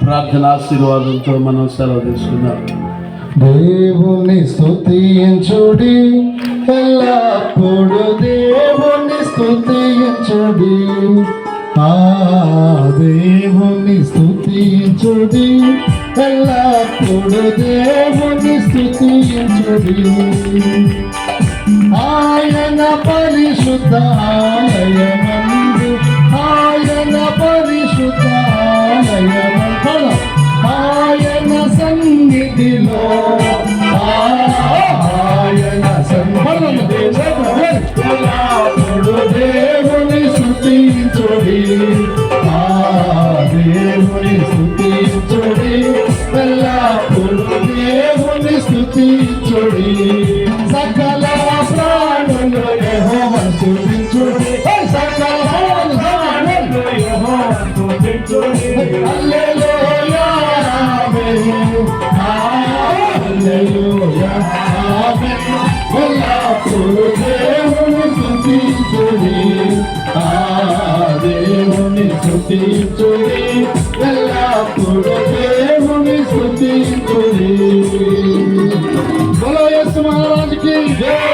ప్రార్థన ఆశీర్వాదంతో మనం సెలవు తీసుకుందాం. దేవుని స్థుతించుడి ఎల్లప్పుడు దేవుని స్థుతించుడి ఆ దేవుని స్థుతించుడి ఎల్లప్పుడు దేవుని స్థుతించుడి ఆయన పరిశుద్ధ ఆలయమందు ఆయన పరిశుద్ధ ఆలయమందు ఆయన సన్నిధిలో. ఆయన సన్నిధిలో. దేవుని స్తుతించుడి దేవుని స్తుతించుడి ఎల్లప్పుడు దేవుని స్తుతించుడి సకల ప్రాణులు సకల ప్రాణులు స్థుతించుడి ఎల్లప్పుడు దేవుని స్థుతించుడి. బలయస్ మహారాజుకి జయ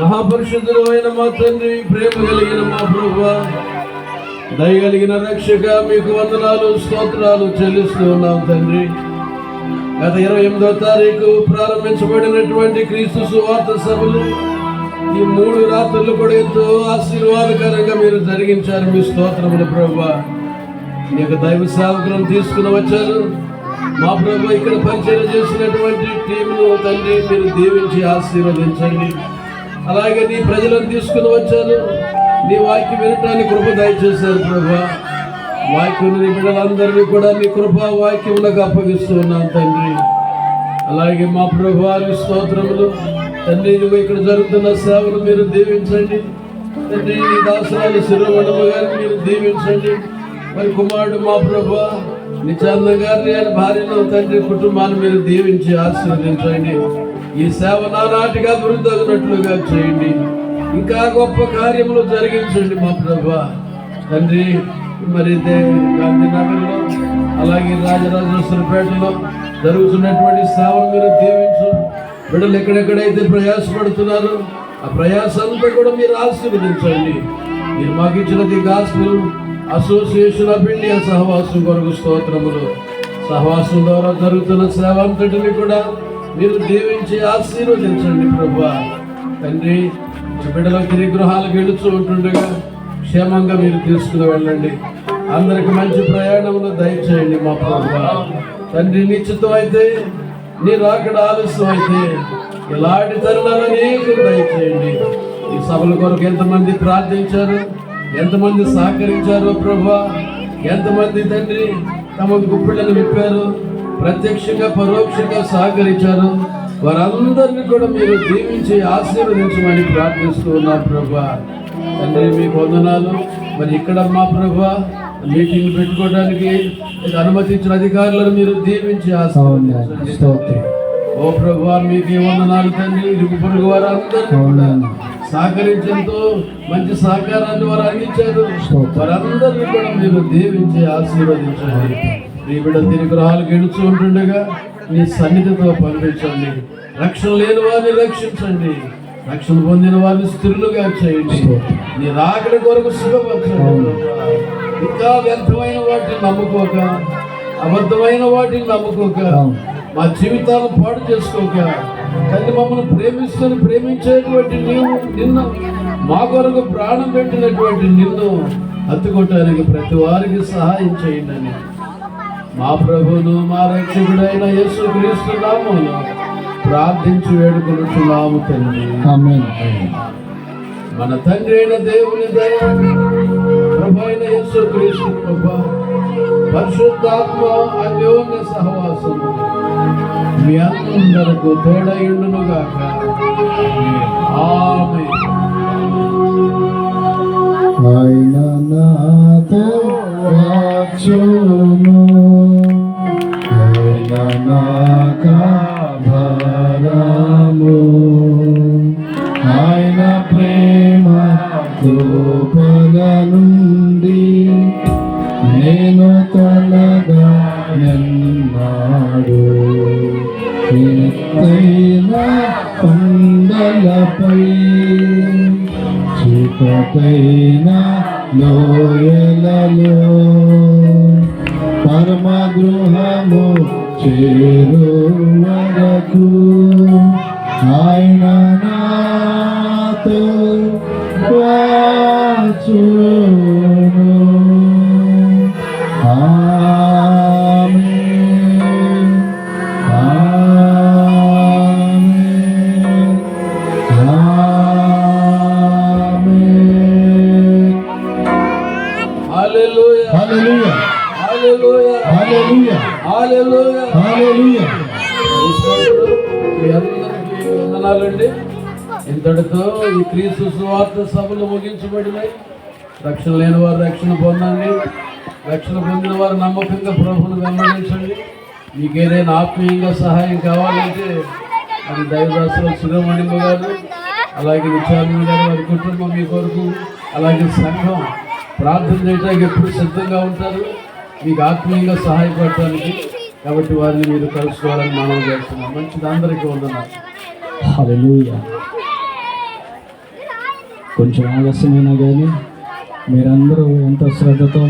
మహాపరిశుద్ధుడు అయిన మా తండ్రి ప్రేమ కలిగిన మా ప్రభు దయగలిగిన రక్షక మీకు వందనాలు స్తోత్రాలు చెల్లిస్తూ ఉన్నాం తండ్రి. గత ఇరవై ఎనిమిదో తారీఖు ప్రారంభించబడినటువంటి క్రీస్తు సువార్త సభలు ఈ మూడు రాత్రులు కూడా ఎంతో ఆశీర్వాదకరంగా మీరు జరిగించారు. మీ స్తోత్రములు ప్రభు మీకు యొక్క దైవ సేవకులను తీసుకుని వచ్చారు. మా ప్రభు ఇక్కడ పరిచయం చేసినటువంటి టీంను తండ్రి మీరు దీవించి ఆశీర్వదించండి. అలాగే నీ ప్రజలను తీసుకుని వచ్చారు నీ వాక్యం వినటానికి కృప దయచేశారు ప్రభా. వాక్యం నీ బిడ్డలందరినీ కూడా నీ కృప వాక్యములకు అప్పగిస్తున్నాం తండ్రి. అలాగే మా ప్రభు స్తోత్రములు. తండ్రి ఇక్కడ జరుగుతున్న సేవలు మీరు దీవించండి. తండ్రి నీ దాసరాలు శిరోమణము గారిని మీరు దీవించండి. మరి కుమారుడు మా ప్రభు నిత్యానంద గారిని ఆయన భార్యను తండ్రి కుటుంబాన్ని మీరు దీవించి ఆశీర్వదించండి. ఈ సేవ నానాటిగా అభివృద్ధి చేయండి. ఇంకా గొప్ప కార్యములు జరిగించండి మా ప్రభా. తండ్రి మరి గాంధీనగర్లో అలాగే రాజరాజేశ్వరపేటలో జరుగుతున్నటువంటి సేవలు మీరు దీవించు. బిడ్డలు ఎక్కడెక్కడైతే ప్రయాసపడుతున్నారో ఆ ప్రయాసంతా కూడా మీరు ఆశీర్వదించండి. మీరు మాకు ఇచ్చినది గాసులు అసోసియేషన్ ఆఫ్ ఇండియా సహవాసం కొరకు స్తోత్రములు. సహవాసం ద్వారా జరుగుతున్న సేవ అంతటిని కూడా మీరు దీవించి ఆశీర్వదించండి ప్రభా. తండ్రి బిడ్డల గిరిగృహాలకు వెళుతూ ఉంటుండగా క్షేమంగా మీరు తీసుకుని వెళ్ళండి. అందరికి మంచి ప్రయాణములు దయచేయండి మా ప్రభా. తండ్రి నిశ్చితం అయితే నీ రాకడ ఆలస్యం అయితే ఇలాంటి తరుణాలు అనేకం దయచేయండి. ఈ సభల కొరకు ఎంతమంది ప్రార్థించారు ఎంతమంది సహకరించారు ప్రభా. ఎంతమంది తండ్రి తమ గుప్పిళ్ళను విప్పారు ప్రత్యక్షంగా పరోక్షంగా సహకరించారు. వారందరినీ కూడా మీరు దీవించి ఆశీర్వదించమని ప్రార్థిస్తూ ఉన్నారు ప్రభా. తండ్రి మీకు వందనాలు. మరి ఇక్కడ మా ప్రభా మీటింగ్ పెట్టుకోవడానికి అనుమతించిన అధికారులను మీరు దీవించి ఆశీర్వదించండి. స్తోత్రం. ఓ ప్రభా మీకు వందనాలు తండ్రి. ఇరుగు పొరుగు వారందరూ సహకరించడంతో మంచి సహకారాన్ని వారు అందించారు. వారందరినీ కూడా మీరు దీవించి ఆశీర్వదించండి. మీ బిడ్డ తిరిగి గృహాలకు గెలుచు ఉంటుండగా నీ సన్నిధితో పంపించండి రక్షణ లేని వారిని రక్షించండి. రక్షణ పొందిన వారిని స్థిరులుగా చేయండి. నీ రాకడ కొరకు శుభపరచండి ఇంకా వ్యర్థమైన వాటిని నమ్ముకోక అబద్ధమైన వాటిని నమ్ముకోక మా జీవితాలను పాడు చేసుకోక తల్లి మమ్మల్ని ప్రేమిస్తుని ప్రేమించేటువంటి నీవు నిన్ను మా కొరకు ప్రాణం పెట్టినటువంటి నిన్ను హత్తుకోవటానికి ప్రతి వారికి సహాయం చేయండి. అని మా ప్రభును మా రక్షకుడైన యేసు క్రీస్తు నామములో ప్రార్థించి వేడుకొనుచున్నాము తండ్రి. ఆమేన్. మన తండ్రి అయిన దేవుని దయ ప్రభు అయిన యేసు క్రీస్తు కృప పరిశుద్ధాత్మ అన్యోన్య సహవాసము మీ అందరకు తోడయుండును గాక ఆమె కృపల నుండి నేను తొలగా ఎత్తైన కొండలపై చీకటైన లోయలలో పరమ గృహము చేరు వరకు ఇంతటితో ఈ క్రీస్తు సువార్త సభలు ముగించబడినాయి. రక్షణ లేని వారు రక్షణ పొందండి. రక్షణ పొందిన వారు నమ్మకంగా ప్రభువును వెంబడించండి. మీకు ఏదైనా ఆత్మీయంగా సహాయం కావాలంటే అది దైవదాసుల సుబ్రహ్మణ్యం గారు అలాగే విచారణ గారు వారి కుటుంబం మీ కొరకు అలాగే సంఘం ప్రార్థన చేయడానికి ఎప్పుడు సిద్ధంగా ఉంటారు. మీకు ఆత్మీయంగా సహాయపడటానికి కాబట్టి వారిని మీరు కలుసుకోవాలని మనం చేస్తున్నాం. మంచిది. అందరికీ వందనాలు. Hallelujah. కొంచెం ఆలస్యమైనా కానీ మీరందరూ ఎంతో శ్రద్ధతో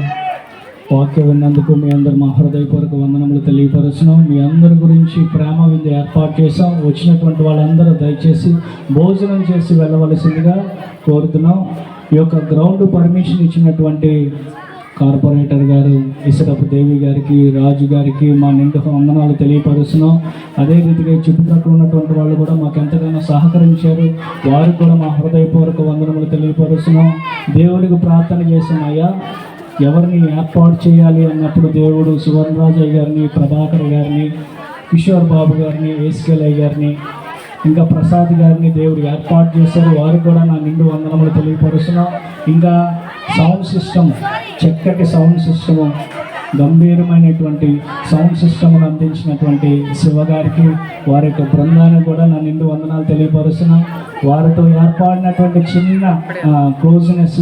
వాక్యం విన్నందుకు మీ అందరు మా హృదయపూర్వక వందనములు తెలియపరుస్తున్నాం. మీ అందరి గురించి ప్రేమ విందు ఏర్పాటు చేసాం వచ్చినటువంటి వాళ్ళందరూ దయచేసి భోజనం చేసి వెళ్ళవలసిందిగా కోరుతున్నాం. ఈ యొక్క గ్రౌండ్ పర్మిషన్ ఇచ్చినటువంటి కార్పొరేటర్ గారు ఇసరపు దేవి గారికి రాజు గారికి మా నిండు వందనాలు తెలియపరుస్తున్నాం. అదే రీతిగా చుట్టుపక్కల ఉన్నటువంటి వాళ్ళు కూడా మాకు ఎంతగానో సహకరించారు. వారికి కూడా మా హృదయపూర్వక వందనములు తెలియపరుస్తున్నాం. దేవుడికి ప్రార్థన చేసాం అయ్యా ఎవరిని ఏర్పాటు చేయాలి? అన్నప్పుడు దేవుడు సువర్ణరాజయ్య గారిని ప్రభాకర్ గారిని కిషోర్ బాబు గారిని ఏస్కేలయ్య గారిని ఇంకా ప్రసాద్ గారిని దేవుడు ఏర్పాటు చేశారు. వారు కూడా నా నిండు వందనములు తెలియపరుస్తున్నాం. ఇంకా సౌండ్ సిస్టమ్ చక్కటి సౌండ్ సిస్టము గంభీరమైనటువంటి సౌండ్ సిస్టమ్ను అందించినటువంటి శివ గారికి వారి యొక్క బృందాన్ని కూడా నా నిండు వందనాలు తెలియపరుస్తున్నాను వారితో ఏర్పడినటువంటి చిన్న క్లోజ్నెస్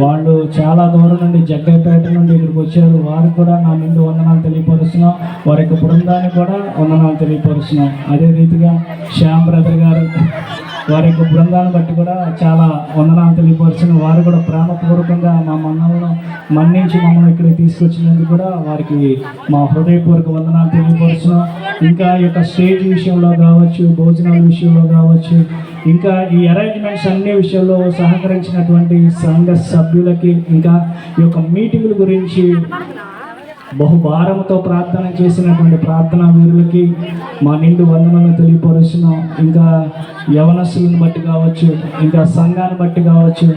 వాళ్ళు చాలా దూరం నుండి జగ్గైపేట నుండి ఇక్కడికి వచ్చారు. వారికి కూడా నా నిండు వందనాలు తెలియపరుస్తున్నాం. వారి యొక్క బృందాన్ని కూడా వందనాలు తెలియపరుస్తున్నాం. అదే రీతిగా శ్యామ్ బ్రదర్ గారు వారి యొక్క బృందాన్ని బట్టి కూడా చాలా వందనాలు తెలియపరిచిన వారు కూడా ప్రేమపూర్వకంగా మా మన్నలను మన్నించి మమ్మల్ని ఇక్కడికి తీసుకొచ్చినందుకు కూడా వారికి మా హృదయపూర్వక వందనాలు తెలియపరుచును ఇంకా ఈ యొక్క స్టేజ్ విషయంలో కావచ్చు భోజనాల విషయంలో కావచ్చు ఇంకా ఈ అరేంజ్మెంట్స్ అన్ని విషయంలో సహకరించినటువంటి సంఘ సభ్యులకి ఇంకా ఈ యొక్క మీటింగుల గురించి బహుభారంతో ప్రార్థన చేసినటువంటి ప్రార్థనా వీరులకి మా నిండు వందనలు తెలియపరుస్తున్నాం ఇంకా యవనస్సులను బట్టి కావచ్చు ఇంకా సంఘాన్ని బట్టి కావచ్చు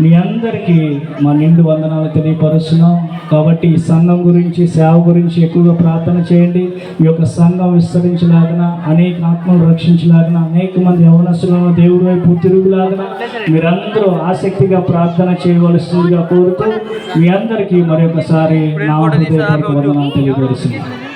మీ అందరికీ మా నిండు వందనాలు తెలియపరుస్తున్నాం. కాబట్టి ఈ సంఘం గురించి సేవ గురించి ఎక్కువగా ప్రార్థన చేయండి. మీ యొక్క సంఘం విస్తరించలాగిన అనేక ఆత్మలు రక్షించలాగిన అనేక మంది యవనస్సులను దేవుడి వైపు తిరుగులాగిన మీరందరూ ఆసక్తిగా ప్రార్థన చేయవలసిందిగా కోరుతూ మీ అందరికీ మరొకసారి నా హృదయపూర్వక వందనాలు తెలియపరుస్తున్నాను